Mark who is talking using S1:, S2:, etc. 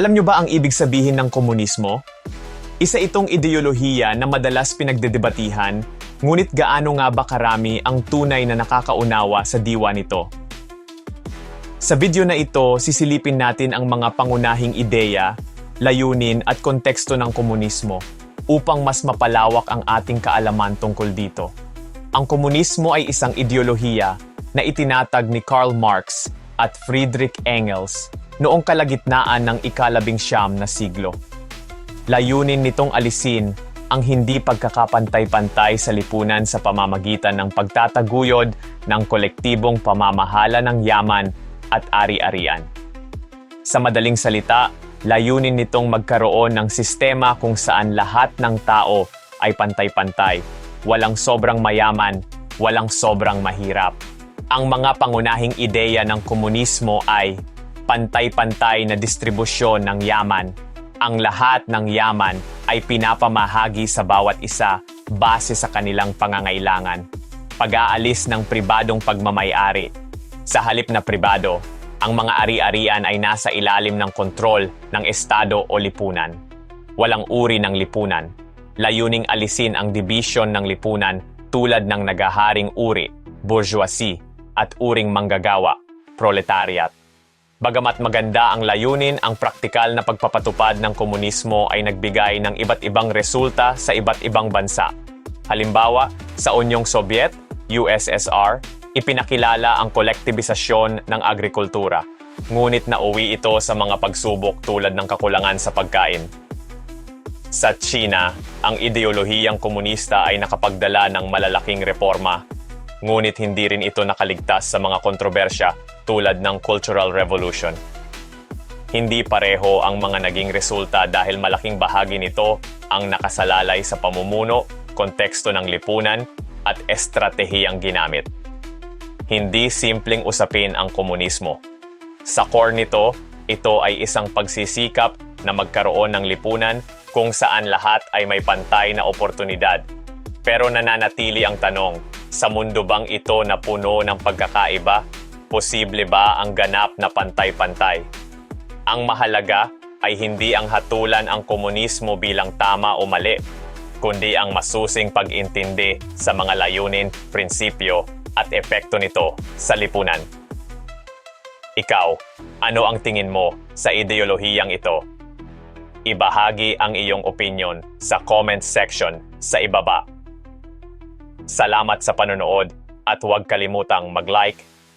S1: Alam nyo ba ang ibig sabihin ng komunismo? Isa itong ideolohiya na madalas pinagdedebatihan, ngunit gaano nga ba karami ang tunay na nakakaunawa sa diwa nito? Sa video na ito, sisilipin natin ang mga pangunahing ideya, layunin at konteksto ng komunismo upang mas mapalawak ang ating kaalaman tungkol dito. Ang komunismo ay isang ideolohiya na itinatag ni Karl Marx at Friedrich Engels noong kalagitnaan ng ikalabing siyam na siglo. Layunin nitong alisin ang hindi pagkakapantay-pantay sa lipunan sa pamamagitan ng pagtataguyod ng kolektibong pamamahala ng yaman at ari-arian. Sa madaling salita, layunin nitong magkaroon ng sistema kung saan lahat ng tao ay pantay-pantay, walang sobrang mayaman, walang sobrang mahirap. Ang mga pangunahing ideya ng komunismo ay pantay-pantay na distribusyon ng yaman. Ang lahat ng yaman ay pinapamahagi sa bawat isa base sa kanilang pangangailangan. Pag-aalis ng pribadong pagmamayari. Sa halip na pribado, ang mga ari-arian ay nasa ilalim ng kontrol ng estado o lipunan. Walang uri ng lipunan. Layuning alisin ang dibisyon ng lipunan tulad ng nagaharing uri, bourgeoisie, at uring manggagawa, proletariat. Bagamat maganda ang layunin, ang praktikal na pagpapatupad ng komunismo ay nagbigay ng iba't ibang resulta sa iba't ibang bansa. Halimbawa, sa Unyong Soviet, USSR, ipinakilala ang kolektibisasyon ng agrikultura. Ngunit nauwi ito sa mga pagsubok tulad ng kakulangan sa pagkain. Sa China, ang ideolohiyang komunista ay nakapagdala ng malalaking reforma. Ngunit hindi rin ito nakaligtas sa mga kontrobersya tulad ng Cultural Revolution. Hindi pareho ang mga naging resulta dahil malaking bahagi nito ang nakasalalay sa pamumuno, konteksto ng lipunan at estratehiyang ginamit. Hindi simpleng usapin ang komunismo. Sa core nito, ito ay isang pagsisikap na magkaroon ng lipunan kung saan lahat ay may pantay na oportunidad. Pero nananatili ang tanong, sa mundo bang ito na puno ng pagkakaiba? Posible ba ang ganap na pantay-pantay? Ang mahalaga ay hindi ang hatulan ang komunismo bilang tama o mali, kundi ang masusing pag-intindi sa mga layunin, prinsipyo at epekto nito sa lipunan. Ikaw, ano ang tingin mo sa ideolohiyang ito? Ibahagi ang iyong opinion sa comment section sa ibaba. Salamat sa panonood at huwag kalimutang mag-like,